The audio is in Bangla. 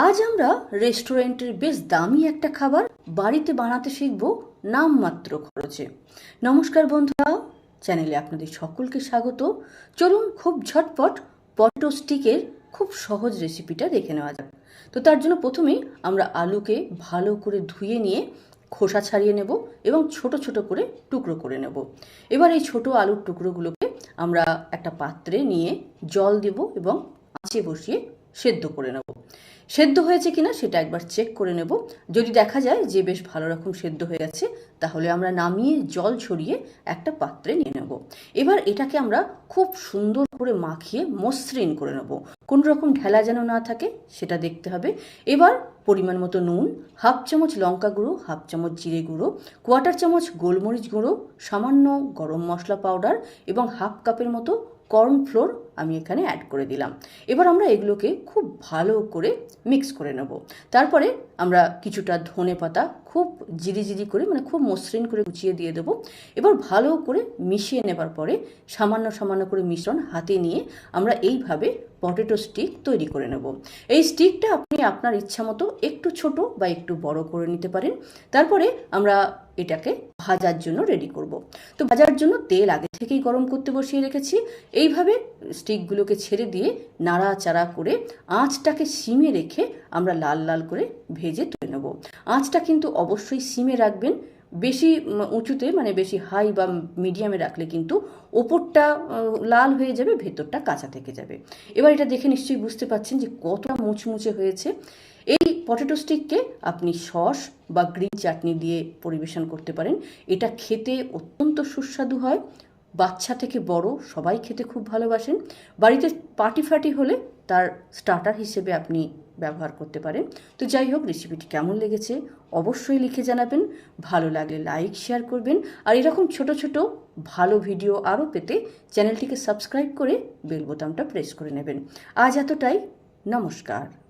আজ আমরা রেস্টুরেন্টের বেশ দামি একটা খাবার বাড়িতে বানাতে শিখব নামমাত্র খরচে। নমস্কার বন্ধুরা, চ্যানেলে আপনাদের সকলকে স্বাগত। চলুন খুব ঝটপট পটেটো স্টিকের খুব সহজ রেসিপিটা দেখে নেওয়া যাক। তো তার জন্য প্রথমেই আমরা আলুকে ভালো করে ধুয়ে নিয়ে খোসা ছাড়িয়ে নেব এবং ছোট ছোট করে টুকরো করে নেব। এবার এই ছোট আলুর টুকরোগুলোকে আমরা একটা পাত্রে নিয়ে জল দেব এবং আঁচে বসিয়ে সেদ্ধ করে নেব। সেদ্ধ হয়েছে কিনা সেটা একবার চেক করে নেব। যদি দেখা যায় যে বেশ ভালো রকম সেদ্ধ হয়ে গেছে, তাহলে আমরা নামিয়ে জল ছড়িয়ে একটা পাত্রে নিয়ে নেব। এবার এটাকে আমরা খুব সুন্দর করে মাখিয়ে মসৃণ করে নেব। কোনো রকম ঢেলা যেন না থাকে, সেটা দেখতে হবে। এবার পরিমাণ মতো নুন, হাফ চামচ লঙ্কা গুঁড়ো, হাফ চামচ জিরে গুঁড়ো, কোয়ার্টার চামচ গোলমরিচ গুঁড়ো, সামান্য গরম মশলা পাউডার এবং হাফ কাপের মতো কর্নফ্লোর আমি এখানে অ্যাড করে দিলাম। এবার আমরা এগুলোকে খুব ভালো করে মিক্স করে নেব। তারপরে আমরা কিছুটা ধনে পাতা খুব জিরি জিরি করে মানে খুব মসৃণ করে গুছিয়ে দিয়ে দেবো। এবার ভালো করে মিশিয়ে নেবার পরে সামান্য সামান্য করে মিশ্রণ হাতে নিয়ে আমরা এইভাবে পটেটো স্টিক তৈরি করে নেব। এই স্টিকটা আপনি আপনার ইচ্ছা মতো একটু ছোট বা একটু বড় করে নিতে পারেন। তারপরে আমরা এটাকে ভাজার জন্য রেডি করব। তো ভাজার জন্য তেল আগে থেকেই গরম করতে বসিয়ে রেখেছি। এইভাবে স্টিকগুলোকে ছেড়ে দিয়ে নাড়াচাড়া করে আঁচটাকে সিমে রেখে আমরা লাল লাল করে ভেজে তুলে নেব। আঁচটা কিন্তু অবশ্যই সিমে রাখবেন। বেশি উঁচুতে মানে বেশি হাই বা মিডিয়ামে রাখলে কিন্তু ওপরটা লাল হয়ে যাবে, ভেতরটা কাঁচা থেকে যাবে। এবার এটা দেখে নিশ্চয়ই বুঝতে পাচ্ছেন যে কতটা মুচমুচে হয়েছে। এই পটেটো স্টিককে আপনি সস বা গ্রিন চাটনি দিয়ে পরিবেশন করতে পারেন। এটা খেতে অত্যন্ত সুস্বাদু হয় বাচ্চা থেকে বড়, সবাই খেতে খুব ভালোবাসেন। বাড়িতে পার্টি ফার্টি হলে তার স্টার্টার হিসেবে আপনি ব্যবহার করতে পারেন। তো যাই হোক রেসিপিটি কেমন লেগেছে অবশ্যই লিখে জানাবেন। ভালো লাগলে লাইক শেয়ার করবেন। আর এরকম ছোট ছোট, ভালো ভিডিও আরও পেতে চ্যানেলটিকে সাবস্ক্রাইব করে বেল বোতামটা প্রেস করে নেবেন। আজ এতটাই। নমস্কার।